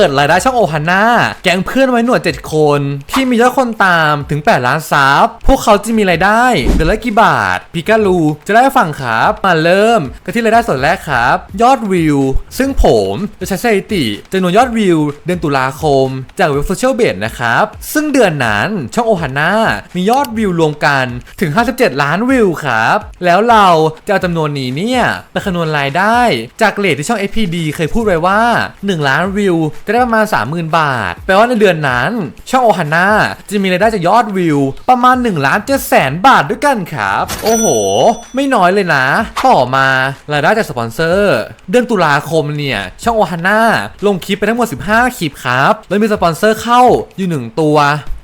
ิดรายได้ช่องโอฮาน่าแก๊งเพื่อนไว้หนวด 7 คน ที่มียอดคนตามถึง 8 ล้านซับพวกเขาจะมีรายได้เดือนละกี่บาทพิกาลูจะได้ฟังครับมาเริ่มกันที่รายได้ส่วนแรกครับ ยอดวิว ซึ่งผมจะใช้สถิติจำนวนยอดวิว เดือนตุลาคม จากเว็บโซเชียลเบสนะครับซึ่งเดือนนั้นช่องโอฮาน่ามียอดวิวรวมกันถึง 57 ล้านวิวครับแล้วเราจะเอาจำนวนนี้เนี่ยไปคำนวณรายได้ จากเลทที่ช่อง FPD เคยพูดไว้ว่า 1 ล้านวิวจะได้ประมาณ 30,000 บาท แปลว่าในเดือนนั้น ช่องโอฮาน่าจะมีรายได้จากยอดวิว ประมาณ1ล้านเจ็ดแสนบาทด้วยกันครับ โอ้โห ไม่น้อยเลยนะ ต่อมารายได้จากสปอนเซอร์ เดือนตุลาคมเนี่ย ช่องโอฮาน่าลงคลิปไปทั้งหมด 15 คลิปครับ แล้วมีสปอนเซอร์เข้าอยู่ 1 ตัว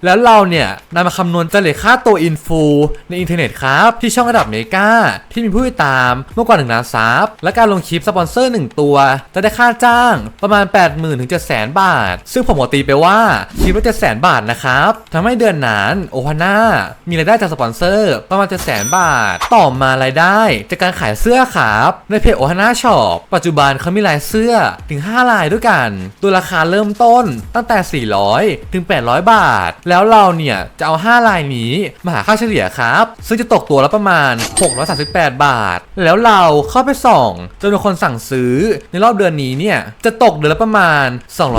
แล้วเราเนี่ยนำมาคำนวณเฉลี่ยค่าตัวอินฟูในอินเทอร์เน็ตครับ ที่ช่องระดับเมกาที่มีผู้ติดตามมากกว่า1ล้านซับและการลงคลิปสปอนเซอร์ 1 ตัว จะได้ค่าจ้างประมาณ 80,000ถึง700,000บาท ซึ่งผมตีไปว่าคลิปละ700,000บาทนะครับทำให้เดือนนั้นโอฮาน่ามีรายได้จากสปอนเซอร์ประมาณ700,000บาท ต่อมารายได้จากการขายเสื้อครับในเพจโอฮาน่าช็อปปัจจุบันเขามีลายเสื้อถึง 5 ลายด้วยกัน ตัวราคาเริ่มต้นตั้งแต่ 400 ถึง 800 บาท แล้วแล้วเราเนี่ยจะเอา 5 ลายนี้มาหาค่าเฉลี่ยครับ ซึ่งจะตกตัวละประมาณ 638 บาท แล้วเราเข้าไปส่องจำนวนคนสั่งซื้อในรอบเดือนนี้เนี่ยจะตกเดือนละประมาณ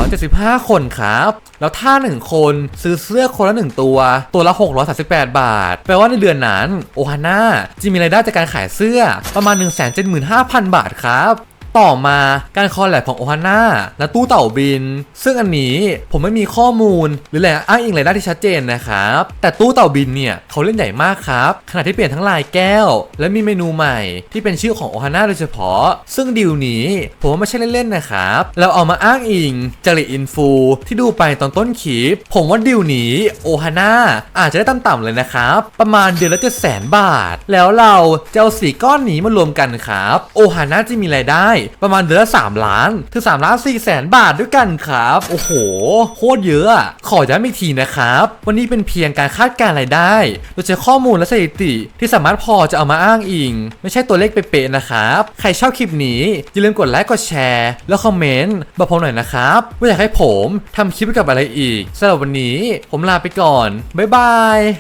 275 คนครับ แล้วถ้า 1 คนซื้อเสื้อคนละ 1 ตัว ตัวละ 638 บาท แปลว่าในเดือนนั้นโอฮาน่าจะมีรายได้จากการขายเสื้อประมาณ 175,000 บาทครับ ต่อมาการคอลแลบของโอฮาน่าและตู้เต่าบิน ซึ่งอันนี้ผมไม่มีข้อมูลหรือแหล่งอ้างอิงรายได้ที่ชัดเจนนะครับ แต่ตู้เต่าบินเนี่ยเขาเล่นใหญ่มากครับขณะที่เปลี่ยนทั้งลายแก้ว และมีเมนูใหม่ที่เป็นชื่อของโอฮาน่าโดยเฉพาะ ซึ่งดีลนี้ผมว่าไม่ใช่เล่นๆนะครับเราเอามาอ้างอิงจากเลอินฟูที่ดูไปตอนต้นคลิปผมว่าดีลนี้โอฮาน่าอาจจะได้ต่ำๆเลยนะครับ ประมาณเดือนละเจ็ดแสนบาท แล้วเราจะเอาสี่ก้อนนี้มารวมกันครับ โอฮาน่าจะมีรายได้ประมาณเดือนละ3ล้านถึง3ล้าน4แสนบาทด้วยกันครับ โอ้โห โคตรเยอะขอย้ำอีกทีนะครับ วันนี้เป็นเพียงการคาดการณ์รายได้ โดยใช้ข้อมูลและสถิติที่สามารถพอจะเอามาอ้างอิง ไม่ใช่ตัวเลขเป๊ะๆนะครับ ใครชอบคลิปนี้อย่าลืมกดไลค์กดแชร์แล้วคอมเมนต์บอกผมหน่อยนะครับว่าอยากให้ผมทำคลิปเกี่ยวกับอะไรอีกสำหรับวันนี้ผมลาไปก่อนบ๊ายบาย